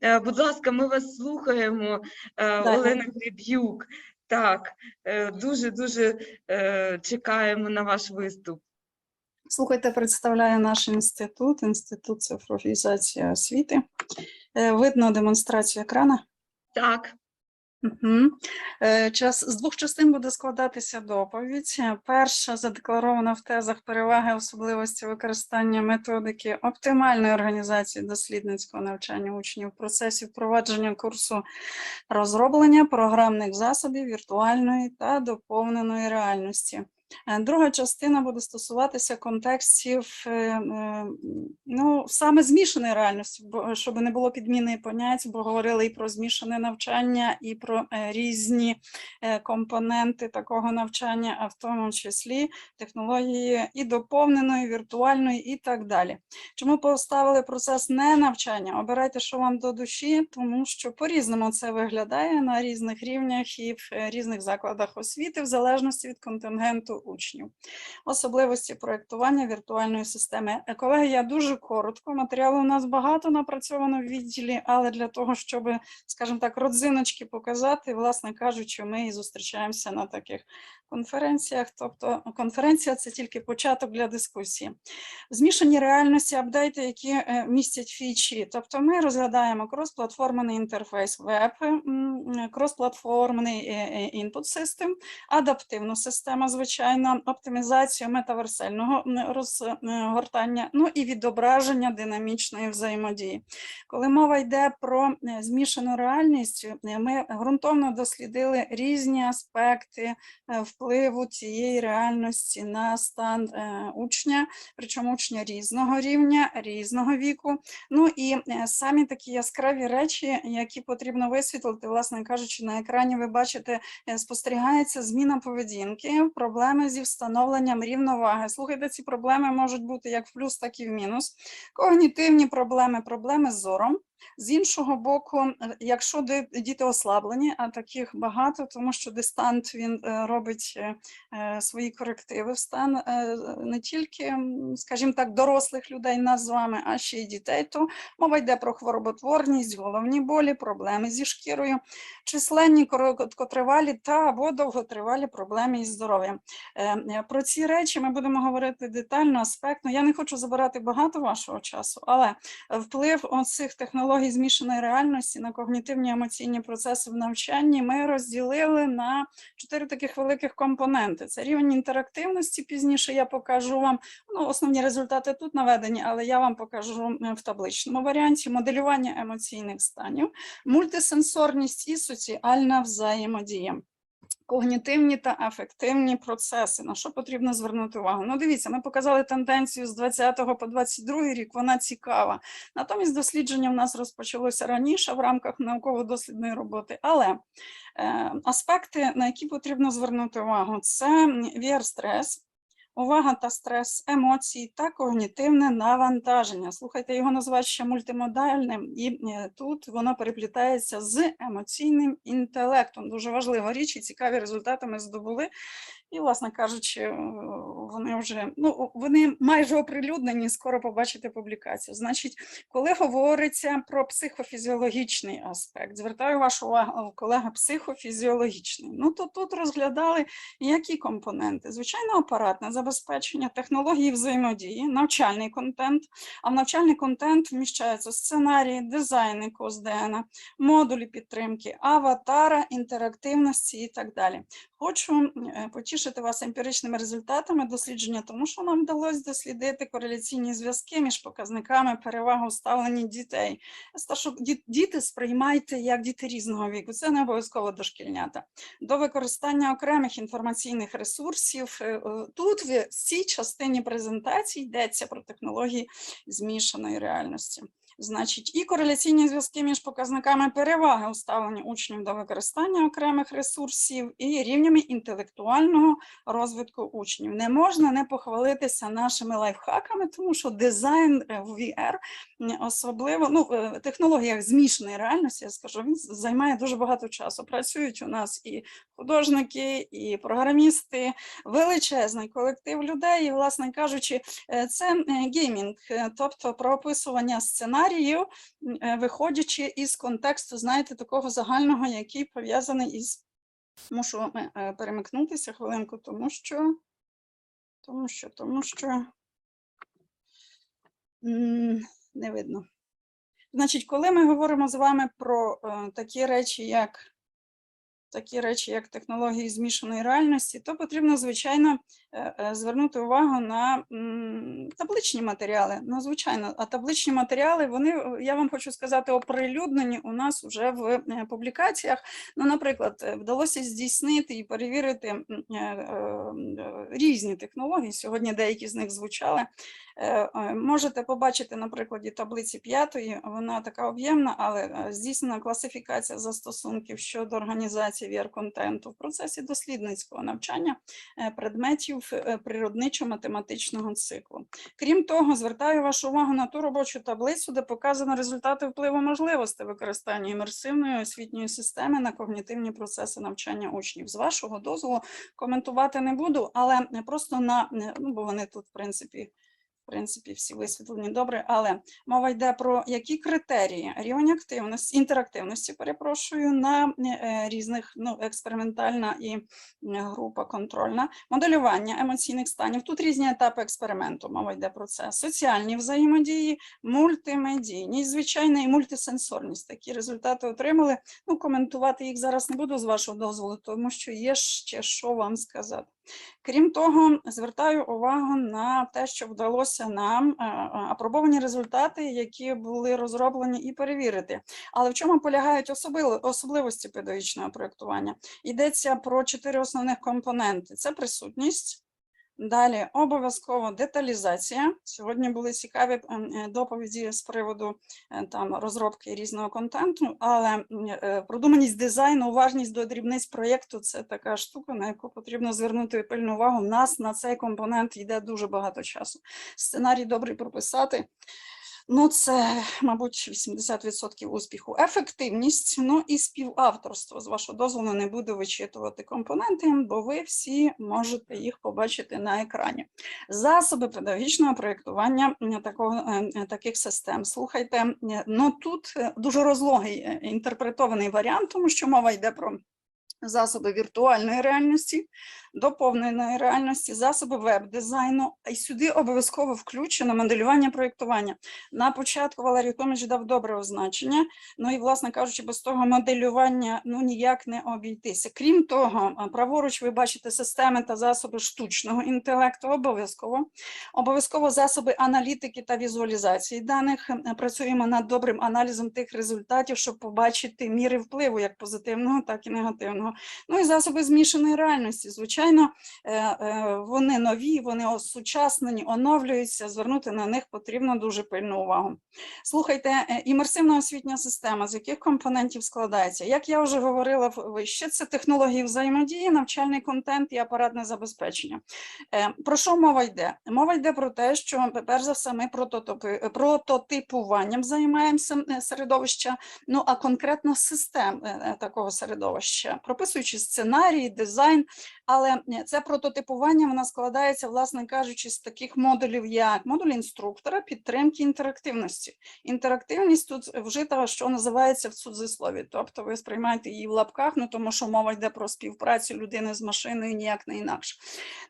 Е, Будь ласка, ми вас слухаємо, е, Так. Олена Греб'юк. Так, е, дуже дуже чекаємо на ваш виступ. Слухайте, представляю наш інститут, інститут цифровізації освіти. Видно демонстрацію екрана. Так, Угу. Час з двох частин буде складатися доповідь. Перша задекларована в тезах переваги особливості використання методики оптимальної організації дослідницького навчання учнів в процесі впровадження курсу розроблення програмних засобів віртуальної та доповненої реальності. Е, Друга частина буде стосуватися контекстів е, е, ну, саме змішаної реальності, щоб не було підміни понять, бо говорили і про змішане навчання, і про різні компоненти такого навчання, а в тому числі технології і доповненої, віртуальної, і так далі. Чому поставили процес не навчання? Обирайте, що вам до душі, тому що по-різному це виглядає на різних рівнях і в різних закладах освіти, в залежності від контингенту учнів. Особливості проєктування віртуальної системи. Е, Колеги, я дуже коротко. Матеріалу у нас багато напрацьовано в відділі, але для того, щоб, скажімо так, родзиночки показати, власне кажучи, ми і зустрічаємося на таких конференціях. Тобто конференція це тільки початок для дискусії. Змішані реальності, апдейти, які е, містять фічі. Тобто ми розглядаємо кросплатформений інтерфейс веб, м, кросплатформений е, інпут систем, адаптивну систему, звичайно, оптимізацію метаверсального розгортання, ну і відображення динамічної взаємодії. Коли мова йде про е, змішану реальність, ми ґрунтовно дослідили різні аспекти е, впливу цієї реальності на стан е, учня, причому учня різного рівня, різного віку. Ну і е, самі такі яскраві речі, які потрібно висвітлити, власне кажучи, на екрані ви бачите, е, спостерігається зміна поведінки, проблеми зі встановленням рівноваги. Слухайте, ці проблеми можуть бути як в плюс, так і в мінус. Когнітивні проблеми, проблеми з зором. З іншого боку, е, якщо діти ослаблені, а таких багато, тому що дистант він е, робить е, свої корективи в стан не тільки, скажімо так, дорослих людей нас з вами, а ще й дітей, то мова йде про хвороботворність, головні болі, проблеми зі шкірою, численні короткотривалі та або довготривалі проблеми із здоров'ям. Про ці речі ми будемо говорити детально, аспектно. Я не хочу забирати багато вашого часу, але вплив оцих технологій змішаної реальності на когнітивні емоційні процеси в навчанні ми розділили на чотири таких великих компоненти. Це рівень інтерактивності. Пізніше я покажу вам ну, основні результати тут наведені, але я вам покажу в табличному варіанті моделювання емоційних станів, мультисенсорність і соціальна взаємодія. Когнітивні та афективні процеси. На що потрібно звернути увагу? Ну, дивіться, ми показали тенденцію з 20 по 22 рік, вона цікава. Натомість дослідження в нас розпочалося раніше в рамках науково-дослідної роботи. Але е, аспекти, на які потрібно звернути увагу, це VR-стрес, увага та стрес, емоції та когнітивне навантаження. Слухайте, його називають ще мультимодальним, і е, тут воно переплітається з емоційним інтелектом. Дуже важлива річ, і цікаві результати ми здобули. І, власне кажучи, е, вони вже ну вони майже оприлюднені. Скоро побачите публікацію. Значить, коли говориться про психофізіологічний аспект, звертаю вашу увагу, колега, психофізіологічний. Ну то тут розглядали які компоненти? Звичайно, апаратне забезпечення, технології взаємодії, навчальний контент. А в навчальний контент вміщаються сценарії, дизайни КОСДН, модулі підтримки, аватара, інтерактивності і так далі. Хочу е, потішити вас емпіричними результатами дослідження, тому що нам вдалося дослідити кореляційні зв'язки між показниками переваги у дітей. Старшо діти сприймайте як діти різного віку, це не обов'язково дошкільнята. До використання окремих інформаційних ресурсів. Е, е, Тут в цій частині презентації йдеться про технології змішаної реальності. Значить, і кореляційні зв'язки між показниками переваги у ставленні учнів до використання окремих ресурсів і рівнями інтелектуального розвитку учнів. Не можна не похвалитися нашими лайфхаками, тому що дизайн е, в VR особливо ну, в технологіях змішаної реальності, я скажу, він займає дуже багато часу. Працюють у нас і художники, і програмісти, величезний колектив людей. І, власне кажучи, е, це е, геймінг, е, тобто прописування сценарію сценаріїв, е, виходячи із контексту, знаєте, такого загального, який пов'язаний із. Мушу е, перемикнутися хвилинку, тому що, тому що, тому що не видно. Значить, коли ми говоримо з вами про е, такі речі, як такі речі, як технології змішаної реальності, то потрібно, звичайно, е, е, звернути увагу на табличні матеріали. Ну, звичайно, а табличні матеріали, вони, е, я вам хочу сказати, оприлюднені у нас вже в публікаціях. Ну, наприклад, вдалося здійснити і перевірити різні технології. Сьогодні деякі з них звучали. Можете побачити на прикладі таблиці п'ятої, вона така об'ємна, але здійснена класифікація застосунків щодо організації VR-контенту в процесі дослідницького навчання е, предметів е, природничо-математичного циклу. Крім того, звертаю вашу увагу на ту робочу таблицю, де показано результати впливу можливостей використання імерсивної освітньої системи на когнітивні процеси навчання учнів. З вашого дозволу коментувати не буду, але просто на е, ну, бо вони тут, в принципі, в принципі, всі висвітлені добре, але мова йде про які критерії рівень активності, інтерактивності, перепрошую, на е, різних ну, експериментальна і група контрольна, моделювання емоційних станів. Тут різні етапи експерименту. Мова йде про це. Соціальні взаємодії, мультимедійність, звичайно, і мультисенсорність. Такі результати отримали. Ну, коментувати їх зараз не буду з вашого дозволу, тому що є ще що вам сказати. Крім того, звертаю увагу на те, що вдалося нам е, е, апробовані результати, які були розроблені і перевірити. Але в чому полягають особливості педагогічного проєктування? Йдеться про чотири основних компоненти: це присутність. Далі обов'язково деталізація. Сьогодні були цікаві ем, е, доповіді з приводу е, там розробки різного контенту, але е, продуманість дизайну, уважність до дрібниць проєкту це така штука, на яку потрібно звернути пильну увагу. У нас на цей компонент йде дуже багато часу. Сценарій добре прописати. Ну, це, мабуть, 80% успіху. Ефективність, ну і співавторство. З вашого дозволу не буду вичитувати компоненти, бо ви всі можете їх побачити на екрані. Засоби педагогічного проєктування такого, е, е, таких систем. Слухайте, е, ну тут е, дуже розлогий е, інтерпретований варіант, тому що мова йде про засоби віртуальної реальності, доповненої реальності, засоби веб-дизайну, й сюди обов'язково включено моделювання проєктування. На початку Валерій Томич дав добре означення. Ну і, власне кажучи, без того моделювання ну ніяк не обійтися. Крім того, праворуч ви бачите системи та засоби штучного інтелекту, обов'язково. Обов'язково засоби аналітики та візуалізації даних. Працюємо над добрим аналізом тих результатів, щоб побачити міри впливу як позитивного, так і негативного. Ну і засоби змішаної реальності. Звичайно, е, е, вони нові, вони осучаснені, оновлюються. Звернути на них потрібно дуже пильну увагу. Слухайте, е, імерсивна освітня система, з яких компонентів складається? Як я вже говорила вище, це технології взаємодії, навчальний контент і апаратне забезпечення. Про що мова йде? Мова йде про те, що перш за все ми прототипуванням займаємося середовища, ну а конкретно систем такого середовища, прописуючи сценарії, дизайн, але е, це прототипування воно складається, власне кажучи, з таких модулів, як модуль інструктора, підтримки інтерактивності. Інтерактивність тут вжита, що називається в судзислові, тобто ви сприймаєте її в лапках, ну тому що мова йде про співпрацю людини з машиною, ніяк не інакше.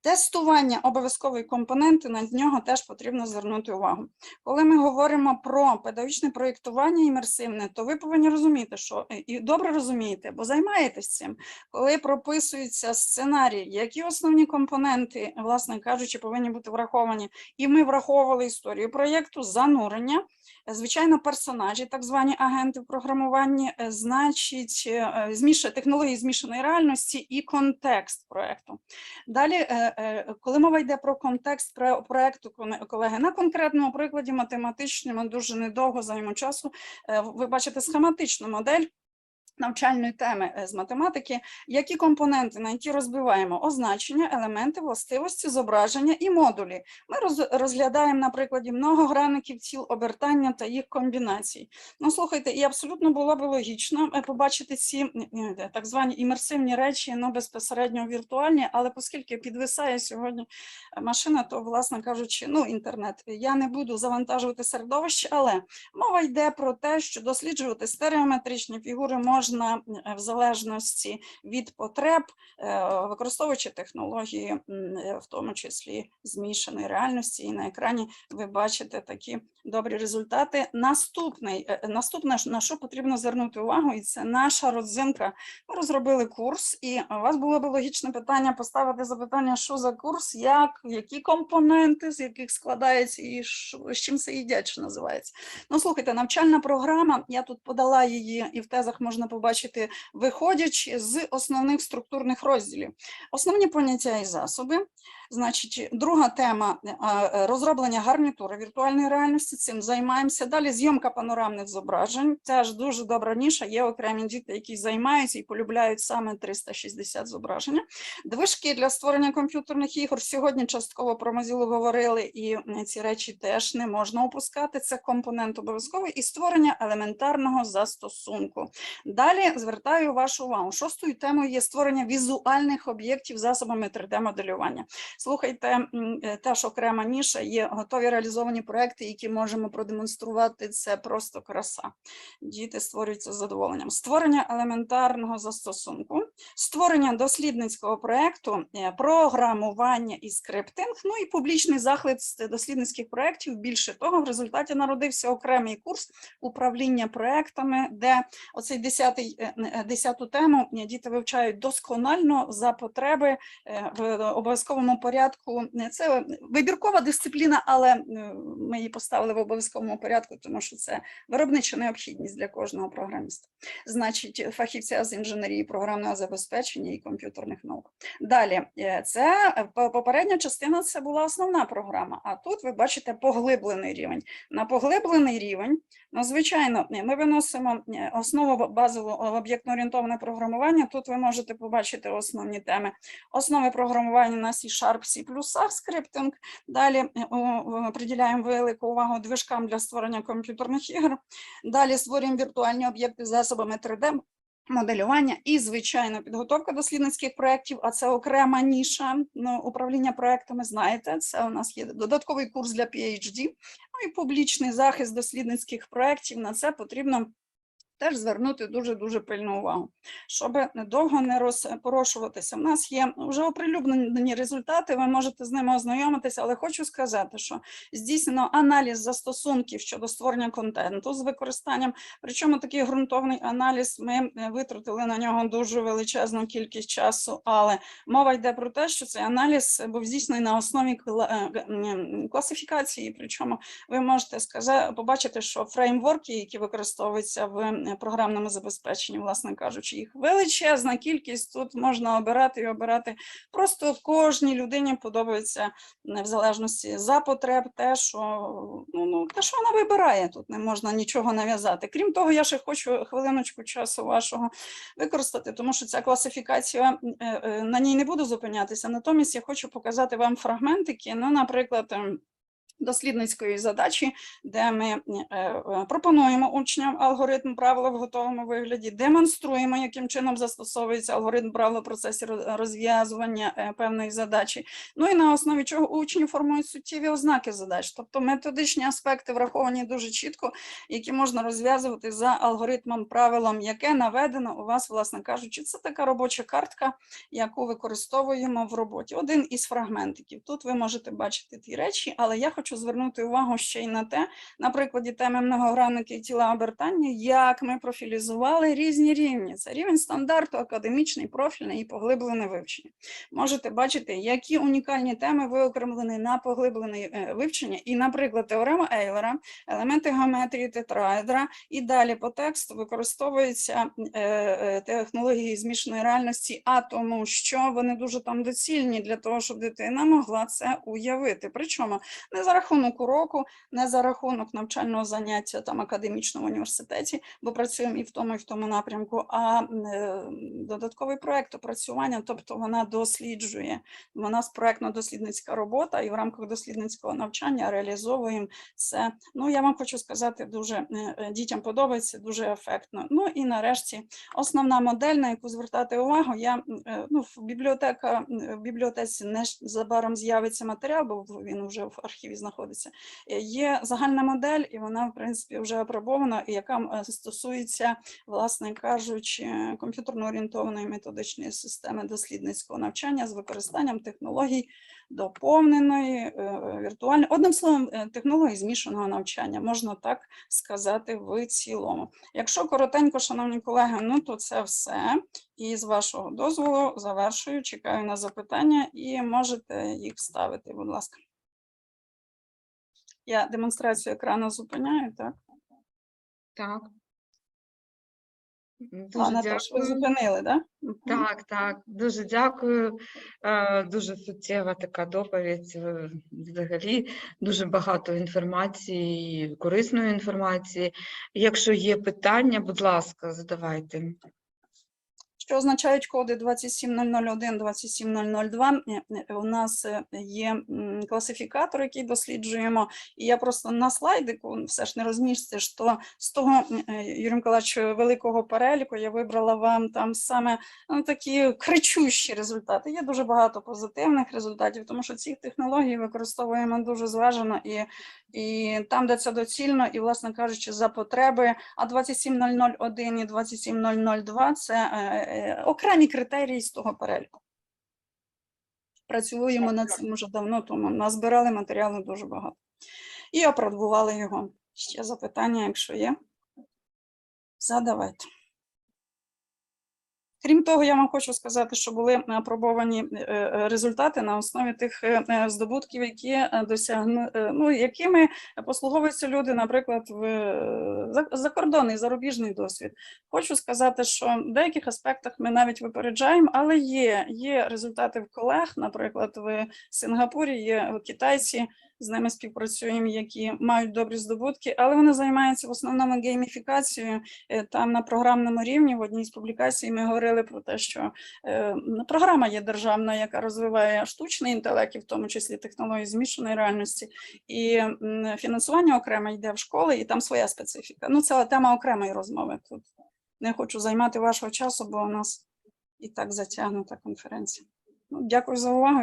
Тестування обов'язковий компонент, і на нього теж потрібно звернути увагу. Коли ми говоримо про педагогічне проєктування імерсивне, то ви повинні розуміти, що е, і добре розумієте, бо займаєтесь цим. Коли прописується сценарій, які основні компоненти, власне кажучи, повинні бути враховані, і ми враховували історію проєкту, занурення, е, звичайно, персонажі, так звані агенти в програмуванні, е, значить, е, технології змішаної реальності і контекст проєкту. Далі, е, е, коли мова йде про контекст про- проекту, коне- колеги, на конкретному прикладі математичному дуже недовго займу часу, е, ви бачите схематичну модель. Навчальної теми е, з математики, які компоненти, на які розбиваємо означення, елементи, властивості, зображення і модулі. Ми роз- розглядаємо на прикладі многогранників ціл обертання та їх комбінацій. Ну, слухайте, і абсолютно було б логічно е, побачити ці так звані імерсивні речі, ну безпосередньо віртуальні, але оскільки підвисає сьогодні е, машина, то, власне кажучи, ну, інтернет, я не буду завантажувати середовище, але мова йде про те, що досліджувати стереометричні фігури можна е, в залежності від потреб, е, використовуючи технології, е, в тому числі змішаної реальності, і на екрані ви бачите такі добрі результати. Наступний, наступне, на що потрібно звернути увагу, і це наша родзинка. Ми розробили курс, і у вас було б логічне питання поставити запитання, що за курс, як, які компоненти, з яких складається, і що- з чим це їдять, що називається. Ну, слухайте, навчальна програма, я тут подала її, і в тезах можна побачити, виходячи з основних структурних розділів. Основні поняття і засоби. Значить, друга тема е, е, розроблення гарнітури віртуальної реальності. Цим займаємося. Далі зйомка панорамних зображень. Теж дуже добра ніша. Є окремі діти, які займаються і полюбляють саме 360 зображення. Движки для створення комп'ютерних ігор. Сьогодні частково про Mozilla говорили, і ці речі теж не можна опускати. Це компонент обов'язковий і створення елементарного застосунку. Далі звертаю вашу увагу. Шостою темою є створення візуальних об'єктів засобами 3D-моделювання. Слухайте, е, теж окрема ніша, є готові реалізовані проекти, які можемо продемонструвати. Це просто краса. Діти створюються з задоволенням. Створення елементарного застосунку, створення дослідницького проекту, е, програмування і скриптинг, ну і публічний захист дослідницьких проєктів. Більше того, в результаті народився окремий курс управління проектами, де оцей 10, 10 тему е, діти вивчають досконально за потреби е, в обов'язковому порядку. Це вибіркова дисципліна, але е, ми її поставили в обов'язковому порядку, тому що це виробнича необхідність для кожного програміста. Значить, фахівця з інженерії програмного забезпечення і комп'ютерних наук. Далі, е, це е, попередня частина це була основна програма, а тут ви бачите поглиблений рівень. На поглиблений рівень, ну, звичайно, ми виносимо основу базову об'єктно-орієнтоване програмування. Тут ви можете побачити основні теми основи програмування на C-Sharp, C++, скриптинг. Далі е, приділяємо велику увагу движкам для створення комп'ютерних ігор. Далі створюємо віртуальні об'єкти з засобами 3D. Моделювання і, звичайно, підготовка дослідницьких проєктів, а це окрема ніша ну, управління проєктами. Знаєте, це у нас є додатковий курс для PhD, ну і публічний захист дослідницьких проєктів. На це потрібно теж звернути дуже-дуже пильну увагу, щоб недовго не розпорошуватися. У нас є вже оприлюднені результати, ви можете з ними ознайомитися, але хочу сказати, що здійснено аналіз застосунків щодо створення контенту з використанням, причому такий ґрунтовний аналіз, ми е, витратили на нього дуже величезну кількість часу, але мова йде про те, що цей аналіз був здійснений на основі е, класифікації, причому ви можете сказати, побачити, що фреймворки, які використовуються в е, програмному забезпеченні, власне кажучи, їх величезна кількість. Тут можна обирати і обирати. Просто кожній людині подобається е, в залежності за потреб, те, що ну, ну те, що вона вибирає. Тут не можна нічого нав'язати. Крім того, я ще хочу хвилиночку часу вашого використати, тому що ця класифікація е, на ній не буду зупинятися. Натомість я хочу показати вам фрагментики. Ну, наприклад. Дослідницької задачі, де ми е, е, пропонуємо учням алгоритм правила в готовому вигляді, демонструємо, яким чином застосовується алгоритм правила в процесі розв'язування е, певної задачі. Ну і на основі чого у учнів формують суттєві ознаки задач, тобто методичні аспекти враховані дуже чітко, які можна розв'язувати за алгоритмом правилом, яке наведено у вас, власне кажучи, це така робоча картка, яку використовуємо в роботі. Один із фрагментиків. Тут ви можете бачити ті речі, але я хочу звернути увагу ще й на те, на прикладі теми многогранники і тіла обертання, як ми профілізували різні рівні. Це рівень стандарту, академічний, профільний і поглиблене вивчення. Можете бачити, які унікальні теми виокремлені на поглиблене е, вивчення. І, наприклад, теорема Ейлера, елементи геометрії тетраедра, і далі по тексту використовуються е, е, технології змішаної реальності, а тому, що вони дуже там доцільні для того, щоб дитина могла це уявити. Причому не зараз рахунок уроку, не за рахунок навчального заняття там академічному університеті, бо працюємо і в тому, і в тому напрямку, а е, додатковий проект опрацювання, тобто вона досліджує. У нас проектно-дослідницька робота, і в рамках дослідницького навчання реалізовуємо це. Ну, я вам хочу сказати, дуже е, е, дітям подобається, дуже ефектно. Ну і нарешті основна модель, на яку звертати увагу, я ну, в бібліотека в бібліотеці незабаром з'явиться матеріал, бо він вже в архіві знаходиться. Е, Є загальна модель, і вона, в принципі, вже апробована, і яка е, стосується, власне кажучи, комп'ютерно орієнтованої методичної системи дослідницького навчання з використанням технологій доповненої, е, віртуальної. Одним словом, е, технологій змішаного навчання, можна так сказати, в цілому. Якщо коротенько, шановні колеги, ну то це все. І з вашого дозволу завершую, чекаю на запитання і можете їх ставити, будь ласка. Я демонстрацію екрану зупиняю, так? Так. Дуже А, Наташ, ви зупинили, так? Так, так, дуже дякую. Е, Дуже суттєва така доповідь. е, Взагалі дуже багато інформації, корисної інформації. Якщо є питання, будь ласка, задавайте. Що означають коди 27001, 27002? Е, е, У нас е, є класифікатор, який досліджуємо, і я просто на слайдику все ж не розмістиш, то з того, Юрій Миколаївич, великого переліку я вибрала вам там саме ну, такі кричущі результати. Є дуже багато позитивних результатів, тому що ці технології використовуємо дуже зважено і, і там, де це доцільно, і, власне кажучи, за потреби. А 27001 і 27002 – це окремі критерії з того переліку. Працюємо над цим вже давно, тому назбирали матеріалу дуже багато. І апробували його. Ще запитання, якщо є, задавайте. Крім того, я вам хочу сказати, що були апробовані е, е, результати на основі тих е, здобутків, які досягну, ну, якими послуговуються люди, наприклад, в закордонний зарубіжний досвід. Хочу сказати, що в деяких аспектах ми навіть випереджаємо, але є, є результати в колег, наприклад, в Сингапурі є китайці, з ними співпрацюємо, які мають добрі здобутки, але вони займаються в основному гейміфікацією. Е, Там на програмному рівні в одній з публікацій ми говорили про те, що е, програма є державна, яка розвиває штучний інтелект, і в тому числі технології змішаної реальності, і фінансування окремо йде в школи, і там своя специфіка. Ну, це тема окремої розмови. Тут не хочу займати вашого часу, бо у нас і так затягнута конференція. Ну, дякую за увагу.